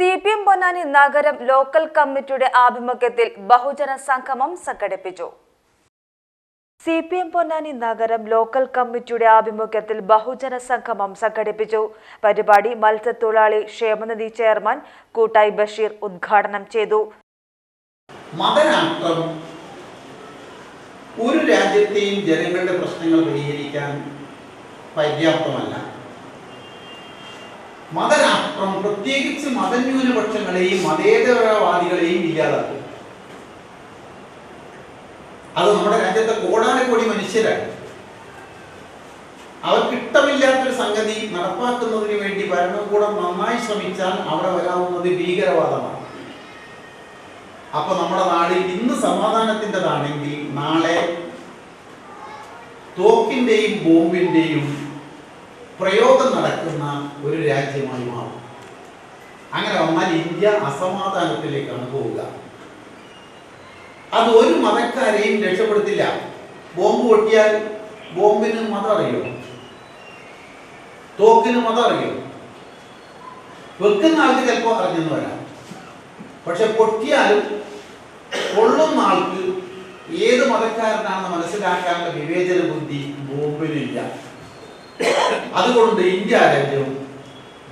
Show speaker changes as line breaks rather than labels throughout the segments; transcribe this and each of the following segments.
C P M Ponnani നഗരം local കമ്മിറ്റിയുടെ ആഭിമുഖ്യത്തിൽ ബഹുജന സംഗമം സംഘടിപ്പിച്ചു. സി പി എം പൊന്നാനി നഗരം ലോക്കൽ കമ്മിറ്റിയുടെ ആഭിമുഖ്യത്തിൽ ബഹുജന സംഗമം സംഘടിപ്പിച്ചു. പരിപാടി മത്സ്യത്തൊഴിലാളി ക്ഷേമനിധി ചെയർമാൻ കൂട്ടായി ബഷീർ ഉദ്ഘാടനം ചെയ്തു.
ഒരു രാജ്യത്തെയും ജനങ്ങളുടെ പ്രശ്നങ്ങൾ പരിഹരിക്കാൻ പര്യാപ്തമല്ല. മതരാഷ്ട്രം പ്രത്യേകിച്ച് മതന്യൂനപക്ഷങ്ങളെയും മതേതരവാദികളെയും ഇല്ലാതാക്കും. അത് നമ്മുടെ രാജ്യത്തെ കോടാനുകോടി മനുഷ്യരാണ്. അവർക്ക് ഇഷ്ടമില്ലാത്തൊരു സംഗതി നടപ്പാക്കുന്നതിന് വേണ്ടി ഭരണകൂടം നന്നായി ശ്രമിച്ചാൽ അവിടെ വരാവുന്നത് ഭീകരവാദമാണ്. അപ്പൊ നമ്മുടെ നാട് ഇന്ന് സമാധാനത്തിന്റെതാണെങ്കിൽ നാളെ തോക്കിന്റെയും ബോംബിന്റെയും പ്രയോഗം നടക്കുന്ന ഒരു രാജ്യമായി മാറും. അങ്ങനെ വന്നാൽ ഇന്ത്യ അസമാധാനത്തിലേക്കാണ് പോവുക. അത് ഒരു മതക്കാരെയും രക്ഷപ്പെടുത്തില്ല. ബോംബ് പൊട്ടിയാൽ ബോംബിന് മതം അറിയോ? തോക്കിന് മതം അറിയോ? വെക്കുന്ന ആൾക്ക് ചിലപ്പോൾ അറിഞ്ഞെന്ന് വരാം. പക്ഷെ പൊട്ടിയാലും കൊള്ളുന്ന ആൾക്ക് ഏത് മതക്കാരനാണെന്ന് മനസ്സിലാക്കാനുള്ള വിവേചന ബുദ്ധി ബോംബിനില്ല. അതുകൊണ്ട് ഇന്ത്യ രാജ്യം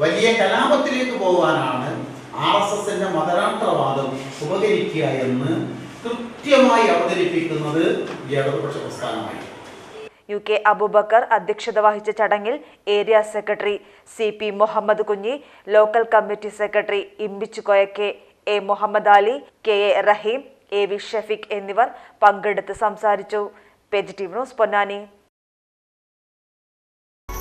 വലിയ കലാപത്തിലേക്ക് പോകാനാണ് ആർ എസ് എസിന്റെ മതരാഷ്ട്രവാദം ഉപകരിക്കുക എന്ന് കൃത്യമായി അവതരിപ്പിക്കുന്നത് ഇടതുപക്ഷ പ്രസ്ഥാനമായി.
യു കെ അബൂബക്കർ അധ്യക്ഷത വഹിച്ച ചടങ്ങിൽ area secretary C P Muhammad Kunhi local committee secretary Imbichu കൊയക്കെ A Muhammad Ali K A Rahim A V Shafeeq എന്നിവർ പങ്കെടുത്ത് സംസാരിച്ചു. Positive news Ponnani.